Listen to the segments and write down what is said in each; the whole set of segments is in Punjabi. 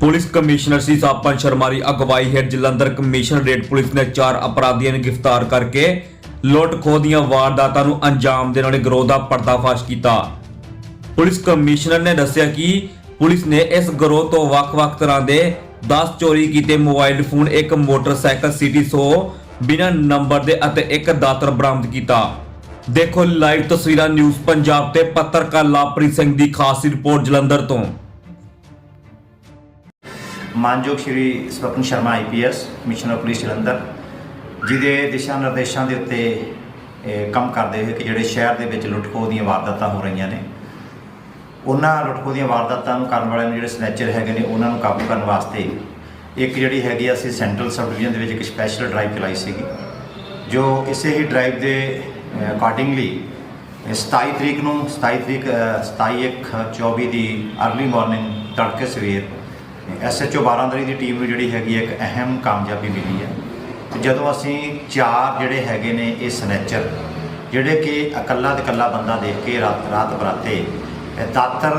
ਪੁਲਿਸ ਕਮਿਸ਼ਨਰ ਸੀ ਸਾਪਨ ਸ਼ਰਮਾ ਦੀ ਅਗਵਾਈ ਹੇਠ ਜਲੰਧਰ ਕਮਿਸ਼ਨਰੇਟ ਪੁਲਿਸ ਨੇ ਚਾਰ ਅਪਰਾਧੀਆਂ ਨੂੰ ਗ੍ਰਿਫਤਾਰ ਕਰਕੇ ਲੁੱਟ ਖੋਹ ਦੀਆਂ ਵਾਰਦਾਤਾਂ ਨੂੰ ਅੰਜਾਮ ਦੇਣ ਵਾਲੇ ਗਰੋਹ ਦਾ ਪਰਦਾਫਾਸ਼ ਕੀਤਾ। ਪੁਲਿਸ ਕਮਿਸ਼ਨਰ ਨੇ ਦੱਸਿਆ ਕਿ ਪੁਲਿਸ ਨੇ ਇਸ ਗਰੋਹ ਤੋਂ ਵੱਖ-ਵੱਖ ਤਰ੍ਹਾਂ ਦੇ 10 ਚੋਰੀ ਕੀਤੇ ਮੋਬਾਈਲ ਫੋਨ, ਇੱਕ ਮੋਟਰਸਾਈਕਲ, ਸਿਟੀ 100 ਬਿਨਾਂ ਨੰਬਰ ਦੇ ਅਤੇ ਇੱਕ ਦਾਤਰ ਬਰਾਮਦ ਕੀਤਾ। ਦੇਖੋ ਲਾਈਵ ਤਸਵੀਰਾਂ ਨਿਊਜ਼ ਪੰਜਾਬ ਤੇ ਪੱਤਰਕਾਰ ਲਾਪ੍ਰੀਤ ਸਿੰਘ ਦੀ ਖਾਸ ਰਿਪੋਰਟ ਜਲੰਧਰ ਤੋਂ। ਮਾਨਯੋਗ Shri Swapan Sharma IPS commissioner police Jalandhar ਜਿਹਦੇ ਦਿਸ਼ਾ ਨਿਰਦੇਸ਼ਾਂ ਦੇ ਉੱਤੇ ਕੰਮ ਕਰਦੇ ਹੋਏ ਕਿ ਜਿਹੜੇ ਸ਼ਹਿਰ ਦੇ ਵਿੱਚ ਲੁੱਟਖੋਹ ਦੀਆਂ ਵਾਰਦਾਤਾਂ ਹੋ ਰਹੀਆਂ ਨੇ ਉਹਨਾਂ ਲੁੱਟਖੋਹ ਦੀਆਂ ਵਾਰਦਾਤਾਂ ਨੂੰ ਕਰਨ ਵਾਲਿਆਂ ਨੂੰ ਜਿਹੜੇ ਸਨੈਚਰ ਹੈਗੇ ਨੇ ਉਹਨਾਂ ਨੂੰ ਕਾਬੂ ਕਰਨ ਵਾਸਤੇ ਇੱਕ ਜਿਹੜੀ ਹੈਗੀ ਆ, ਅਸੀਂ ਸੈਂਟਰਲ ਸਬ ਡਿਵੀਜ਼ਨ ਦੇ ਵਿੱਚ ਇੱਕ ਸਪੈਸ਼ਲ ਡਰਾਈਵ ਚਲਾਈ ਸੀਗੀ ਜੋ ਇਸੇ ਹੀ ਡਰਾਈਵ ਦੇ ਅਕੋਰਡਿੰਗਲੀ 27 ਤਰੀਕ ਨੂੰ 27 ਤਰੀਕ ਅ, 27 ਇੱਕ 24 ਦੀ ਅਰਲੀ ਮਾਰਨਿੰਗ ਤੜਕੇ ਸਵੇਰ ਐਸਐਚਓ 12 ਦਰੀ ਦੀ ਟੀਮ ਨੂੰ ਜਿਹੜੀ ਹੈਗੀ ਹੈ, ਇੱਕ ਅਹਿਮ ਕਾਮਯਾਬੀ ਮਿਲੀ ਹੈ। ਜਦੋਂ ਅਸੀਂ ਚਾਰ ਜਿਹੜੇ ਹੈਗੇ ਨੇ ਇਹ ਸਨੈਚਰ ਜਿਹੜੇ ਕਿ ਇਕੱਲਾ ਤੇ ਇਕੱਲਾ ਬੰਦਾ ਦੇਖ ਕੇ ਰਾਤ ਰਾਤ ਬਰਾਤੇ ਦਾਤਰ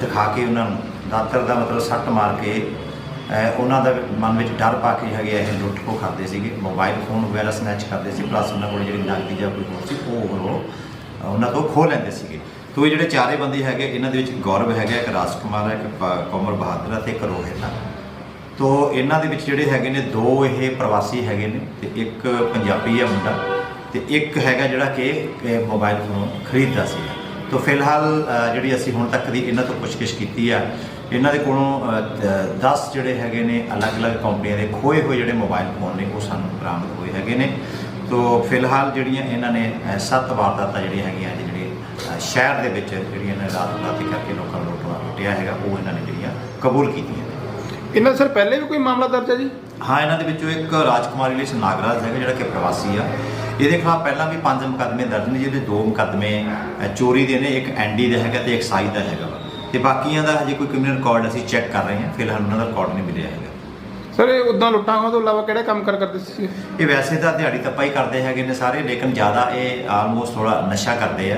ਦਿਖਾ ਕੇ ਉਹਨਾਂ ਨੂੰ, ਦਾਤਰ ਦਾ ਮਤਲਬ ਸੱਟ ਮਾਰ ਕੇ ਉਹਨਾਂ ਦਾ ਮਨ ਵਿੱਚ ਡਰ ਪਾ ਕੇ ਹੈਗੇ ਇਹ ਲੁੱਟ ਖੋ ਕਰਦੇ ਸੀਗੇ। ਮੋਬਾਈਲ ਫੋਨ ਵਗੈਰਾ ਸਨੈਚ ਕਰਦੇ ਸੀ ਪਲੱਸ ਉਹਨਾਂ ਕੋਲ ਜਿਹੜੀ ਨਕਦੀ ਜਾਂ ਕੋਈ ਹੋਰ ਸੀ, ਉਹ ਉਹ ਉਹਨਾਂ ਤੋਂ ਖੋਹ ਲੈਂਦੇ ਸੀਗੇ। ਤੋ ਇਹ ਜਿਹੜੇ ਚਾਰੇ ਬੰਦੇ ਹੈਗੇ, ਇਹਨਾਂ ਦੇ ਵਿੱਚ ਗੌਰਵ ਹੈਗਾ, ਇੱਕ ਰਾਜਕੁਮਾਰ ਹੈ, ਇੱਕ ਪ- ਬਹਾਦਰ ਹੈ ਤੇ ਇੱਕ ਰੋਹਿਤ ਹੈ। ਤੋ ਇਹਨਾਂ ਦੇ ਵਿੱਚ ਜਿਹੜੇ ਹੈਗੇ ਨੇ, ਦੋ ਇਹ ਪ੍ਰਵਾਸੀ ਹੈਗੇ ਨੇ ਤੇ ਇੱਕ ਪੰਜਾਬੀ ਹੈ ਮੁੰਡਾ ਤੇ ਇੱਕ ਹੈਗਾ ਜਿਹੜਾ ਕਿ, ਇਹ ਮੋਬਾਈਲ ਫੋਨ ਖਰੀਦਦਾ ਸੀ। ਤੋ ਫਿਲਹਾਲ ਜਿਹੜੀ ਅਸੀਂ ਹੁਣ ਤੱਕ ਦੀ ਇਹਨਾਂ ਤੋਂ ਪੁੱਛਗਿੱਛ ਕੀਤੀ ਆ, ਇਹਨਾਂ ਦੇ ਕੋਲੋਂ 10 ਜਿਹੜੇ ਹੈਗੇ ਨੇ ਅਲੱਗ-ਅਲੱਗ ਕੰਪਨੀਆਂ ਦੇ ਖੋਏ ਹੋਏ ਜਿਹੜੇ ਮੋਬਾਈਲ ਫੋਨ ਨੇ, ਉਹ ਸਾਨੂੰ ਬਰਾਮਦ ਹੋਏ ਹੈਗੇ ਨੇ। ਤੋ ਫਿਲਹਾਲ ਜਿਹੜੀਆਂ ਇਹਨਾਂ ਨੇ ਸੱਤ ਵਾਰਦਾਤਾਂ ਜਿਹੜੀਆਂ ਹੈਗੀਆਂ ਜੀ ਸ਼ਹਿਰ ਦੇ ਵਿੱਚ ਜਿਹੜੀਆਂ ਨੇ ਰਾਤ ਰਾਤੀ ਕਰਕੇ ਲੋਕਾਂ ਨੂੰ ਲੁੱਟਵਾ ਲੁੱਟਿਆ ਹੈਗਾ ਉਹ ਇਹਨਾਂ ਨੇ ਜਿਹੜੀਆਂ ਕਬੂਲ ਕੀਤੀਆਂ ਨੇ। ਇਹਨਾਂ ਸਰ ਪਹਿਲੇ ਵੀ ਕੋਈ ਮਾਮਲਾ ਦਰਜ ਹੈ ਜੀ? ਹਾਂ ਇਹਨਾਂ ਦੇ ਵਿੱਚੋਂ ਇੱਕ ਰਾਜਕੁਮਾਰੀ ਲਈ ਨਾਗਰਾਜ ਹੈਗਾ ਜਿਹੜਾ ਕਿ ਪ੍ਰਵਾਸੀ ਆ। ਇਹਦੇ ਖਿਲਾਫ ਪਹਿਲਾਂ ਵੀ ਪੰਜ ਮੁਕੱਦਮੇ ਦਰਜ ਨੇ ਜਿਹਦੇ ਦੋ ਮੁਕੱਦਮੇ ਚੋਰੀ ਦੇ ਨੇ ਇੱਕ ਐਂਡੀ ਦਾ ਹੈਗਾ ਤੇ ਇੱਕ ਸਾਈ ਦਾ ਹੈਗਾ। ਤੇ ਬਾਕੀਆਂ ਦਾ ਹਜੇ ਕੋਈ ਕ੍ਰਿਮੀਨਲ ਰਿਕਾਰਡ ਅਸੀਂ ਚੈੱਕ ਕਰ ਰਹੇ ਹਾਂ ਫਿਲਹਾਲ ਉਹਨਾਂ ਦਾ ਰਿਕਾਰਡ ਨਹੀਂ ਮਿਲਿਆ ਹੈਗਾ। ਸਰ ਇਹ ਉਦਾਂ ਲੁੱਟਾਂ ਤੋਂ ਇਲਾਵਾ ਕਿਹੜੇ ਕੰਮ ਕਰ ਕਰਦੇ ਸੀ ਇਹ ਵੈਸੇ ਤਾਂ ਦਿਹਾੜੀ ਤੱਪਾ ਹੀ ਕਰਦੇ ਹੈਗੇ ਨੇ ਸਾਰੇ ਲੇਕਿਨ ਜ਼ਿਆਦਾ ਇਹ ਆਲਮੋਸਟ ਥੋੜਾ ਨਸ਼ਾ ਕਰਦੇ ਆ।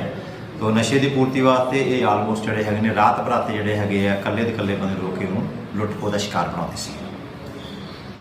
ਤੋ ਨਸ਼ੇ ਦੀ ਪੂਰਤੀ ਵਾਸਤੇ ਇਹ ਆਲਮੋਸਟ ਜਿਹੜੇ ਹੈਗੇ ਨੇ ਰਾਤ ਬਰਾਤੇ ਜਿਹੜੇ ਹੈਗੇ ਆ, ਇਕੱਲੇ ਦੇ ਇਕੱਲੇ ਬੰਦੇ ਰੋਕ ਕੇ ਉਹਨੂੰ ਲੁੱਟ ਖੋਹ ਦਾ ਸ਼ਿਕਾਰ ਬਣਾਉਂਦੇ ਸੀ।